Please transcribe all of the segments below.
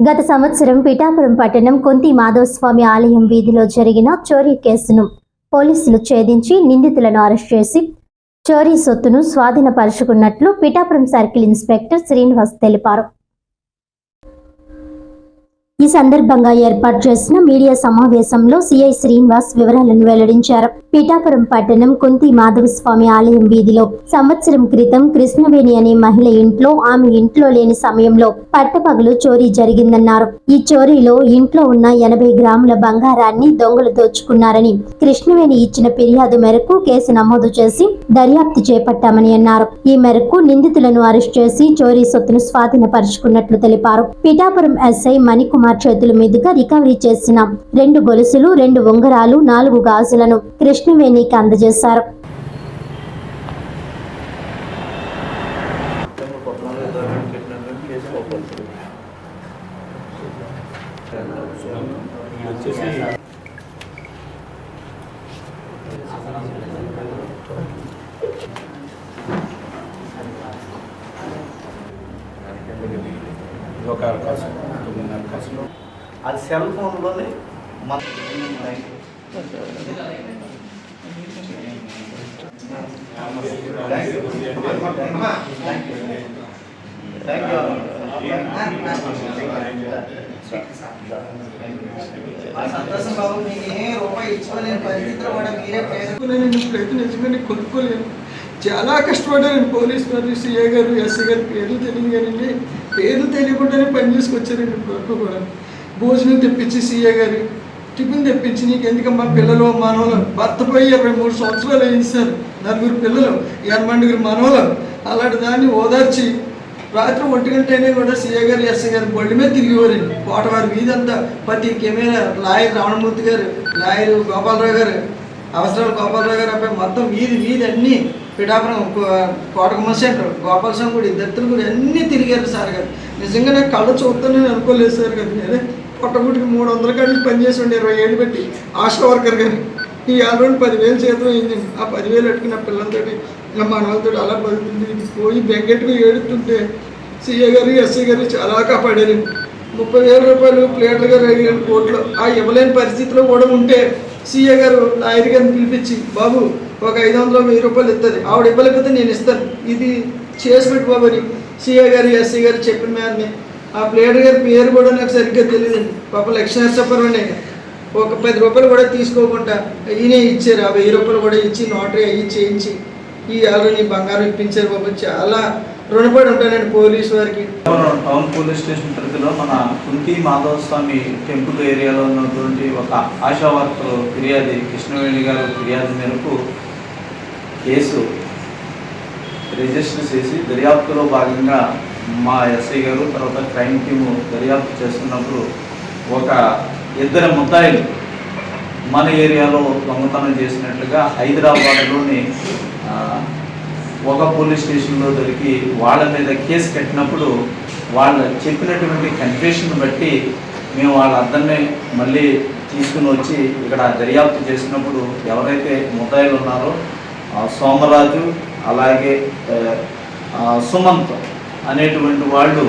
గత సంవత్సరం పిఠాపురం పట్టణం కొంతి మాధవస్వామి ఆలయం వీధిలో జరిగిన చోరీ కేసును పోలీసులు ఛేదించి నిందితులను అరెస్ట్ చేసి చోరీ సొత్తును స్వాధీనపరుచుకున్నట్లు పిఠాపురం సర్కిల్ ఇన్స్పెక్టర్ శ్రీనివాస్ తెలిపారు. ఈ సందర్భంగా ఏర్పాటు చేసిన మీడియా సమావేశంలో సిఐ శ్రీనివాస్ వివరాలను వెల్లడించారు. పిఠాపురం పట్టణం కుంతి మాధవస్వామి ఆలయం వీధిలో సంవత్సరం క్రితం కృష్ణవేణి అనే మహిళ ఇంట్లో ఆమె ఇంట్లో లేని సమయంలో పట్టపగలు చోరీ జరిగిందన్నారు. ఈ చోరీలో ఇంట్లో ఉన్న ఎనభై గ్రాముల బంగారాన్ని దొంగలు దోచుకున్నారని కృష్ణవేణి ఇచ్చిన ఫిర్యాదు మేరకు కేసు నమోదు చేసి దర్యాప్తు చేపట్టామని అన్నారు. ఈ మేరకు నిందితులను అరెస్ట్ చేసి చోరీ సొత్తును స్వాధీనపరుచుకున్నట్లు తెలిపారు. పిఠాపురం ఎస్ఐ మణికుమార్ చేతుల మీదుగా రికవరీ చేసిన రెండు గొలుసులు రెండు ఉంగరాలు నాలుగు గాజులను కృష్ణవేణికి అందజేశారు. ఒక అవకాశం. అది సెల్ ఫోన్లోనే మన సంతోషం బాబు మీకు ఏ రూపాయి ఇచ్చుకోలేని పరిస్థితిలో కూడా మీరే నేను ఇప్పుడైతే నిజంగానే కొనుక్కోలేను చాలా కష్టపడ్డారండి పోలీస్ వారు సిఏ గారు ఎస్ఐ గారు పేర్లు తెలియదు కానండి పేర్లు తెలియకుండానే పని చేసుకొచ్చారండి. ఇప్పుడు వరకు కూడా భోజనం తెప్పించి సిఏ గారు. టిఫిన్ తెప్పించి నీకు ఎందుకమ్మా పిల్లలు మనవలు? భర్త పోయి ఇరవై మూడు సంవత్సరాలు అయింది సార్ నలుగురు పిల్లలు ఎనమండుగురు మనవలు. అలాంటి దాన్ని ఓదార్చి రాత్రి ఒంటి గంట అయినా కూడా సీఏ గారు ఎస్ఐ గారు బొల్లి మీద తిరిగేవారు. కోటవారి వీధంతా ప్రతి కెమెరా లాయర్ రావణమూర్తి గారు లాయర్ గోపాలరావు గారు అవసరాలు గోపాలరావు గారు అబ్బాయి మొత్తం వీధి వీధి అన్నీ పిఠాపురం కో- సెంటర్ సెంటర్ గోపాలస్వామి గుడి దత్తుల గుడి అన్నీ తిరిగారు సార్ గారు. నిజంగా నాకు కళ్ళు చూస్తానని అనుకోలేదు సార్ గారు. నేనే పొట్టగుడికి మూడు వందల కాడికి పనిచేసి ఉండే ఇరవై ఏళ్ళు పెట్టి ఆశా వర్కర్ కానీ ఈ ఆల్రెడీ పదివేలు చేతం అయింది ఆ పదివేలు పెట్టుకున్న పిల్లలతో పిల్లలతోటి నా మనవాళ్ళతో అలా బతుకుతుంది. పోయి బెంగెట్టుకు ఏడుతుంటే సీఏ గారు ఎస్ఐ గారు చాలా కాపాడారు. ముప్పై వేల రూపాయలు ప్లేట్లుగా గారు ఐదు కోట్లు ఆ ఇవ్వలేని పరిస్థితిలో కూడా ఉంటే సీఏ గారు లాయర్ గారిని పిలిపించి బాబు ఒక ఐదు వందలు వెయ్యి రూపాయలు ఇస్తుంది ఆవిడ ఇవ్వలేకపోతే నేను ఇస్తాను. ఇది చేసి పెట్టు బాబు అని సీఏ గారు ఎస్ఐ గారు చెప్పిన మేరని ఆ ప్లేయర్ గారి పేరు కూడా నాకు సరిగ్గా తెలియదండి పాప లక్ష్మణ చెప్పరండి ఒక పది రూపాయలు కూడా తీసుకోకుండా ఈయనే ఇచ్చారు. ఆ వెయ్యి రూపాయలు కూడా ఇచ్చి నోటరీ అయ్యి చేయించి ఈ ఆల్రెడీ బంగారం ఇప్పించారు బాబు. చాలా రుణపడి ఉంటానండి పోలీసు వారికి. టౌన్ పోలీస్ స్టేషన్ పరిధిలో మన కుంతి మాధవ స్వామి టెంపుల్ ఏరియాలో ఉన్నటువంటి ఒక ఆశా వర్కర్ ఫిర్యాది కృష్ణవేణి గారు ఫిర్యాదు మేరకు కేసు రిజిస్టర్ చేసి దర్యాప్తులో భాగంగా మా ఎస్ఐ గారు తర్వాత క్రైమ్ టీము దర్యాప్తు చేస్తున్నప్పుడు ఒక ఇద్దరు ముద్దాయిలు మన ఏరియాలో దొంగతనం చేసినట్లుగా హైదరాబాద్లోని ఒక పోలీస్ స్టేషన్లో దొరికి వాళ్ళ మీద కేసు కట్టినప్పుడు వాళ్ళు చెప్పినటువంటి కన్ఫ్యూషన్ బట్టి మేము వాళ్ళందరినీ మళ్ళీ తీసుకుని వచ్చి ఇక్కడ దర్యాప్తు చేసినప్పుడు ఎవరైతే ముద్దాయిలు ఉన్నారో సోమరాజు అలాగే సుమంత్ అనేటువంటి వాళ్ళు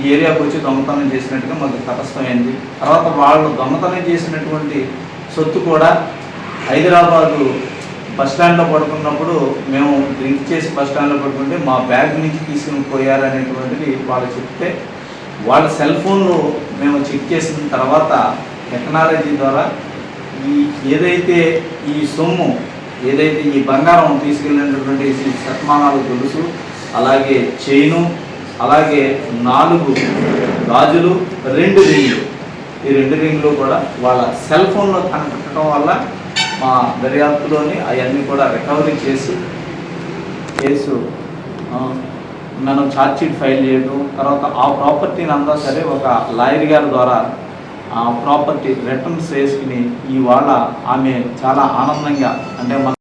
ఈ ఏరియాకు వచ్చి దొంగతనం చేసినట్టుగా మాకు తటస్థమైంది. తర్వాత వాళ్ళు దొంగతనం చేసినటువంటి సొత్తు కూడా హైదరాబాదు బస్ స్టాండ్లో పడుకున్నప్పుడు మేము డ్రింక్ చేసి బస్ స్టాండ్లో పడుకుంటే మా బ్యాగ్ నుంచి తీసుకుని పోయారనేటువంటిది వాళ్ళు చెప్తే వాళ్ళ సెల్ ఫోన్లు మేము చెక్ చేసిన తర్వాత టెక్నాలజీ ద్వారా ఈ ఏదైతే ఈ సొమ్ము ఏదైతే ఈ బంగారం తీసుకెళ్ళినటువంటి సత్మానాలు గొలుసు అలాగే చైను అలాగే నాలుగు గాజులు రెండు రింగులు. ఈ రెండు రింగులు కూడా వాళ్ళ సెల్ ఫోన్లో కనపెట్టడం వల్ల మా దర్యాప్తులోని అవన్నీ కూడా రికవరీ చేసి కేసు మనం ఛార్జ్ ఫైల్ చేయడం తర్వాత ఆ ప్రాపర్టీని అంతా సరే ఒక లాయర్ గారి ద్వారా ఆ ప్రాపర్టీ రిటర్న్స్ వేసుకుని ఇవాళ ఆమె చాలా ఆనందంగా అంటే